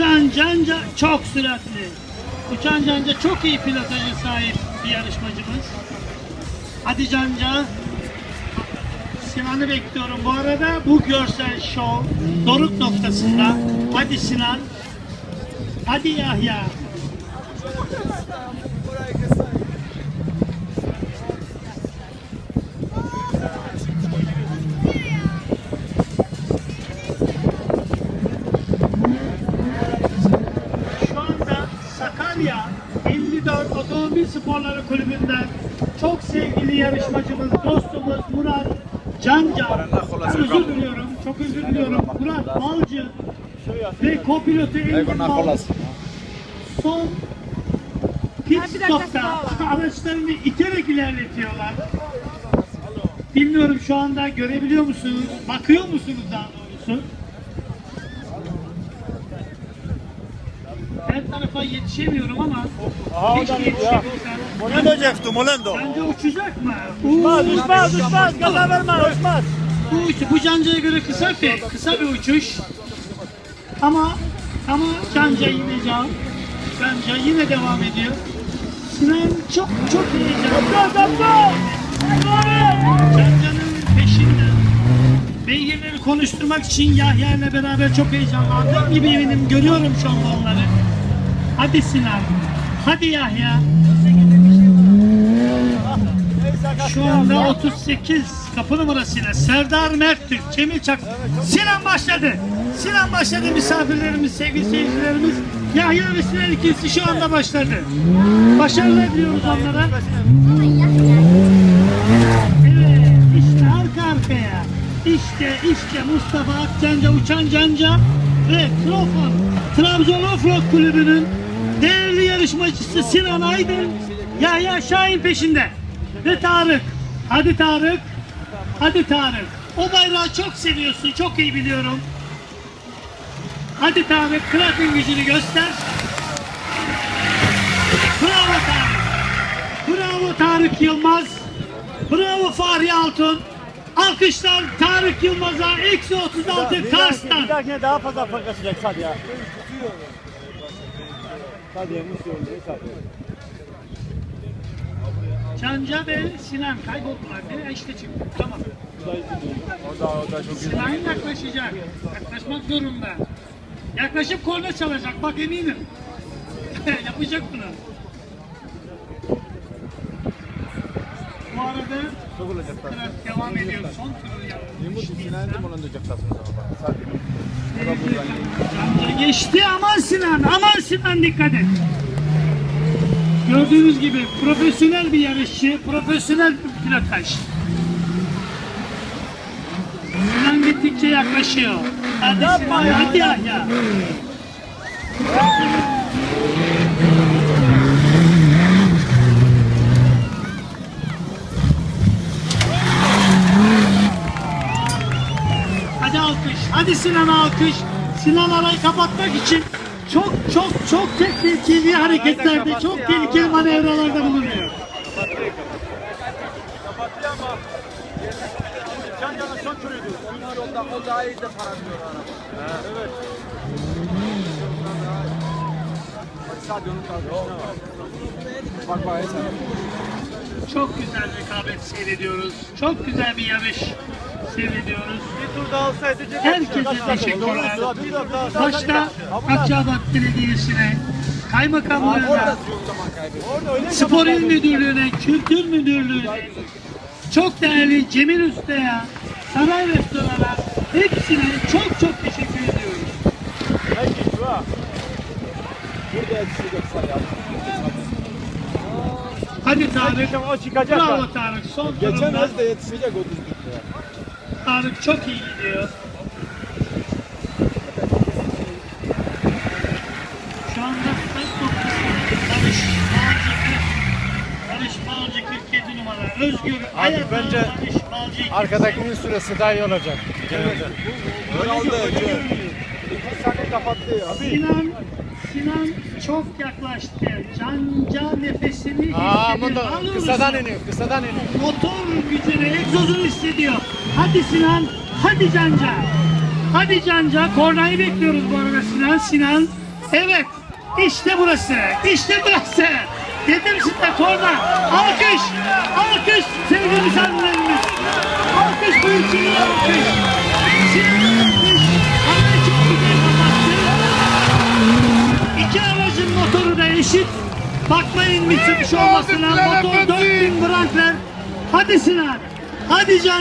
Uçan Canca çok süratli. Uçan Canca çok iyi pilotaja sahip bir yarışmacımız. Hadi Canca. Sinan'ı bekliyorum. Bu arada bu görsel şov doruk noktasında. Hadi Sinan. Hadi Yahya. Kulübü'nden çok sevgili yarışmacımız, dostumuz Murat Canca. Özür diliyorum, çok özür diliyorum. Murat Balcı ve kopilotu Engin Bal son pit stopta araçlarını iterek ilerletiyorlar. Bilmiyorum şu anda görebiliyor musunuz? Bakıyor musunuz daha doğrusu? Her tarafa yetişemiyorum ama keşke yetişebilsem. Molendo çekti, Molendo. Bence uçacak mı? Uçmaz, uçmaz, uçmaz. Gaza verme, uçmaz. Bu, uç- bu cancaya göre kısa bir, kısa bir uçuş. Ama ama canca yine can. Canca yine devam ediyor. Sinan çok çok heyecanlı. Canca'nın peşinden. Beygirleri konuşturmak için Yahya ile beraber çok heyecanlandım gibi eminim. Görüyorum şu anda onları. Hadi Sinan. Hadi Yahya. Şu anda 38 kapı numarasıyla Serdar Merttürk, Cemil Çak. Sinan başladı. Sinan başladı misafirlerimiz, sevgili seyircilerimiz. Yahya ve Sinan ikilisi şu anda başladı. Başarılar diliyoruz onlara. Evet, işte arka arkaya. İşte, işte Mustafa Akcanca, Uçan Canca ve Trofan, Trabzon Offroad Kulübü'nün değerli yarışmacısı Sinan Aydın, Yahya Şahin peşinde. Ve Tarık. Hadi Tarık. Hadi Tarık. O bayrağı çok seviyorsun, çok iyi biliyorum. Hadi Tarık, Kraken gücünü göster. Bravo Tarık. Bravo Tarık Yılmaz. Bravo Fahri Altun. Alkışlar Tarık Yılmaz'a eksi 36 Kars'tan. Bir dahakine daha fazla fark açacak hadi ya. Hadi ya, nasıl oluyor? Hadi. Canca ve Sinan kayboldular. Nereye işte çıktı. Tamam. O da, o da çok Sinan yaklaşacak. Yaklaşmak zorunda. Yaklaşıp korna çalacak. Bak eminim. Yapacak bunu. Bu arada Çok olacak biraz devam ediyor. Son turu yapmış. Yumurta Sinan'ı Molendo çekeceksin o zaman. Hadi. O da buradan geliyor. Geçti. Aman Sinan. Aman Sinan dikkat et. Gördüğünüz gibi profesyonel bir yarışçı, profesyonel bir pilotaj. Sinan gittikçe yaklaşıyor. Hadi Sinan, hadi Yahya. Hadi alkış. Hadi Sinan alkış. Sinan arayı kapatmak için çok çok çok tehlikeli hareketlerde, çok tehlikeli manevralarda bulunuyor. Kapatıyor ama. Can yana son turuydu. Yolda o daha iyi de para diyor araba. Evet. Hadi sadece onun kardeşine bak. Bak. Çok güzel rekabet seyrediyoruz. Çok güzel bir yarış olsaydı Herkese teşekkürler. Başta Akçabat Belediyesi'ne, kaymakamlığına, spor il müdürlüğüne, kültür müdürlüğüne, çok değerli Cemil Usta'ya, Saray Restoran'a hepsine çok çok teşekkür. Peki şu. Burada ya. Hadi Tarık. Bravo Tarık. Son Geçemez de yetişecek o düzlükte. Tarık çok iyi gidiyor. Şu anda start noktasında Barış Balcı 40. Barış Balcı 47 numara. Özgür Ayaklı bence Barış Balcı 2. Arkadakinin süresi daha iyi olacak. Öyle oldu. Saniye kapattı ya. Sinan Sinan çok yaklaştı. Canca nefesini Aa, Daha doğrusu kısadan iniyor, kısadan iniyor. Motor gücünü, egzozunu hissediyor. Hadi Sinan, hadi Canca. Hadi Canca. Kornayı bekliyoruz bu arada Sinan. Sinan. Evet. İşte burası. İşte burası. Dedim size korna. Alkış. Alkış sevgili misafirlerimiz. Alkış bu ülkeye alkış. Sinan eşit. Bakmayın Mitsubishi olmasına. Motor 4000 Brandler. Hadi Sinan. Hadi Can.